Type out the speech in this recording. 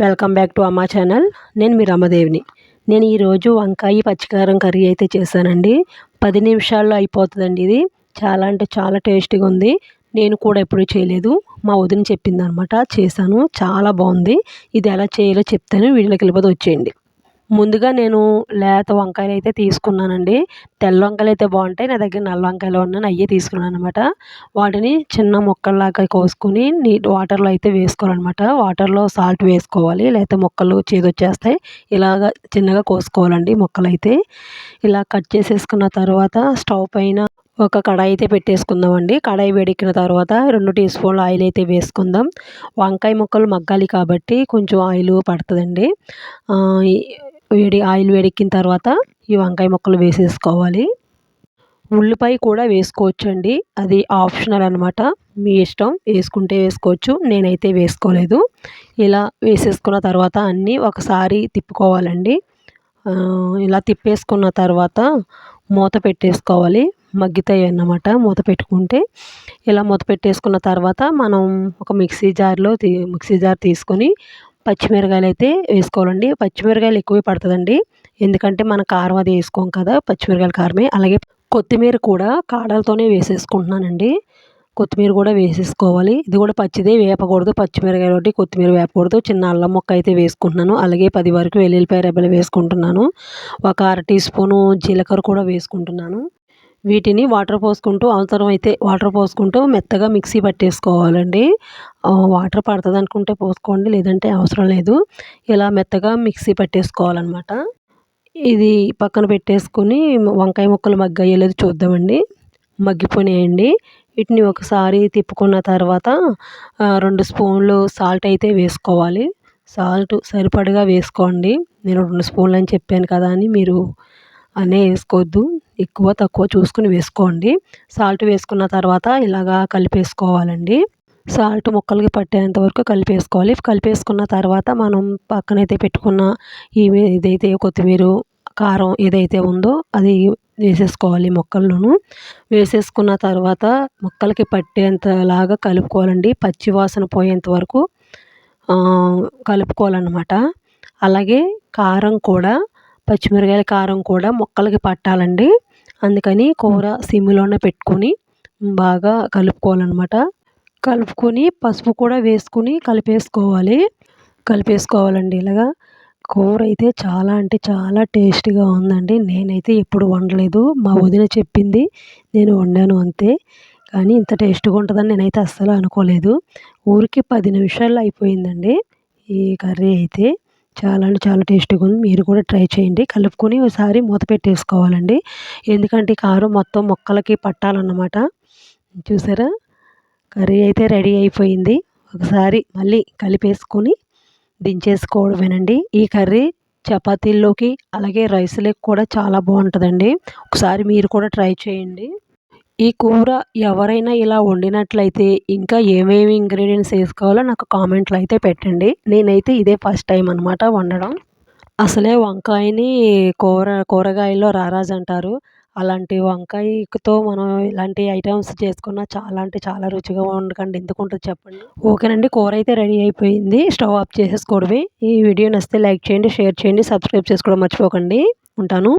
Welcome back to అమ్మా channel. నేను మీ రమదేవిని. నేను ఈరోజు వంకాయ పచ్చికారం కర్రీ అయితే చేశానండి. పది నిమిషాల్లో అయిపోతుందండి ఇది. చాలా అంటే చాలా టేస్టీగా ఉంది. నేను కూడా ఎప్పుడూ చేయలేదు. మా వదిన చెప్పింది అనమాట చేశాను. చాలా బాగుంది. ఇది ఎలా చేయాలో చెప్తాను. వీడియోకి వెళ్ళిపోతే వచ్చేయండి. ముందుగా నేను లేత వంకాయలు అయితే తీసుకున్నానండి. తెల్ల వంకాయలు అయితే బాగుంటాయి. నా దగ్గర నల్ల వంకాయలు ఉన్నాయి అయ్యే తీసుకున్నాను అనమాట వాటిని చిన్న ముక్కల్లాగా కోసుకొని నీట్ వాటర్లో అయితే వేసుకోవాలన్నమాట. వాటర్లో సాల్ట్ వేసుకోవాలి. లేకపోతే ముక్కలు చేదొచ్చేస్తాయి. ఇలాగ చిన్నగా కోసుకోవాలండి ముక్కలు అయితే ఇలా కట్ చేసేసుకున్న తర్వాత స్టవ్ పైన ఒక కడాయి అయితే పెట్టేసుకుందామండి. కడాయి వేడెక్కిన తర్వాత రెండు టీ స్పూన్ల ఆయిల్ అయితే వేసుకుందాం. వంకాయ ముక్కలు మగ్గాలి కాబట్టి కొంచెం ఆయిల్ పడుతుందండి. వేడి ఆయిల్ వేడెక్కిన తర్వాత ఈ వంకాయ ముక్కలు వేసేసుకోవాలి. ఉల్లిపాయ కూడా వేసుకోవచ్చండి. అది ఆప్షనల్ అనమాట మీ ఇష్టం వేసుకుంటే వేసుకోవచ్చు నేనైతే వేసుకోలేదు. ఇలా వేసేసుకున్న తర్వాత అన్నీ ఒకసారి తిప్పుకోవాలండి. ఇలా తిప్పేసుకున్న తర్వాత మూత పెట్టేసుకోవాలి. మగ్గితాయి అన్నమాట మూత పెట్టుకుంటే. ఇలా మూత పెట్టేసుకున్న తర్వాత మనం ఒక మిక్సీ జార్లో మిక్సీ జార్ తీసుకొని పచ్చిమిరకాయలు అయితే వేసుకోవాలండి. పచ్చిమిరకాయలు ఎక్కువ పడుతుందండి. ఎందుకంటే మన కారం అది వేసుకోం కదా పచ్చిమిరకాయల కారమే. అలాగే కొత్తిమీర కూడా కాడలతోనే వేసేసుకుంటున్నానండి. కొత్తిమీర కూడా వేసేసుకోవాలి. ఇది కూడా పచ్చిదే వేపకూడదు. పచ్చిమిరకాయలు ఒకటి కొత్తిమీర వేపకూడదు. చిన్న అల్లం ముక్క అయితే వేసుకుంటున్నాను. అలాగే పది వరకు వెల్లుల్లిపాయ రెబ్బలు వేసుకుంటున్నాను. ఒక అర టీ స్పూను జీలకర్ర కూడా వేసుకుంటున్నాను. వీటిని వాటర్ పోసుకుంటూ అవసరం అయితే వాటర్ పోసుకుంటూ మెత్తగా మిక్సీ పట్టేసుకోవాలండి. వాటర్ పడుతుంది అనుకుంటే పోసుకోండి లేదంటే అవసరం లేదు. ఇలా మెత్తగా మిక్సీ పట్టేసుకోవాలన్నమాట. ఇది పక్కన పెట్టేసుకొని వంకాయ ముక్కలు మగ్గాయో చూద్దామండి. మగ్గిపోయినాయండి. వీటిని ఒకసారి తిప్పుకున్న తర్వాత రెండు స్పూన్లు సాల్ట్ అయితే వేసుకోవాలి. సాల్ట్ సరిపడగా వేసుకోండి. నేను రెండు స్పూన్లు అని చెప్పాను కదా అని మీరు అనే వేసుకోవద్దు ఎక్కువ తక్కువ చూసుకుని వేసుకోండి. సాల్ట్ వేసుకున్న తర్వాత ఇలాగా కలిపేసుకోవాలండి. సాల్ట్ ముక్కలకి పట్టేంత వరకు కలిపేసుకోవాలి. కలిపేసుకున్న తర్వాత మనం పక్కనైతే పెట్టుకున్న ఈ ఇదైతే కొత్తిమీర కారం ఏదైతే ఉందో అది వేసేసుకోవాలి మొక్కల్లోనూ. వేసేసుకున్న తర్వాత మొక్కలకి పట్టేంతలాగా కలుపుకోవాలండి. పచ్చి వాసన పోయేంత వరకు కలుపుకోవాలన్నమాట. అలాగే కారం కూడా పచ్చిమిరకాయల కారం కూడా మొక్కలకి పట్టాలండి. అందుకని కూర సిమ్లోనే పెట్టుకొని బాగా కలుపుకోవాలన్నమాట. కలుపుకొని పసుపు కూడా వేసుకుని కలిపేసుకోవాలి. కలిపేసుకోవాలండి ఇలాగా. కూర అయితే చాలా అంటే చాలా టేస్టీగా ఉందండి. నేనైతే ఎప్పుడు వండలేదు. మా వదిన చెప్పింది. నేను వండాను అంతే. కానీ ఇంత టేస్ట్గా ఉంటుందని నేనైతే అస్సలు అనుకోలేదు. ఊరికి పది నిమిషాల్లో అయిపోయిందండి ఈ కర్రీ అయితే. చాలా అంటే చాలా టేస్టీగా ఉంది. మీరు కూడా ట్రై చేయండి. కలుపుకొని ఒకసారి మూత పెట్టేసుకోవాలండి. ఎందుకంటే కారం మొత్తం మొక్కలకి పట్టాలన్నమాట. చూసారా? కర్రీ అయితే రెడీ అయిపోయింది. ఒకసారి మళ్ళీ కలిపేసుకొని దించేసుకోవడమేనండి. ఈ కర్రీ చపాతీల్లోకి అలాగే రైస్లోకి కూడా చాలా బాగుంటుందండి. ఒకసారి మీరు కూడా ట్రై చేయండి. ఈ కూర ఎవరైనా ఇలా వండినట్లయితే ఇంకా ఏమేమి ఇంగ్రీడియంట్స్ వేసుకోవాలో నాకు కామెంట్లు అయితే పెట్టండి. నేనైతే ఇదే ఫస్ట్ టైం అనమాట వండడం. అసలే వంకాయని కూర కూరగాయల్లో రారాజు అంటారు. అలాంటి వంకాయతో మనం ఇలాంటి ఐటమ్స్ చేసుకున్న చాలా అంటే చాలా రుచిగా ఉండకండి ఎందుకు ఉంటుంది చెప్పండి. ఓకేనండి కూర అయితే రెడీ అయిపోయింది. స్టవ్ ఆఫ్ చేసేసుకోవడమే. ఈ వీడియో నచ్చితే లైక్ చేయండి షేర్ చేయండి సబ్స్క్రైబ్ చేసుకోవడం మర్చిపోకండి. ఉంటాను.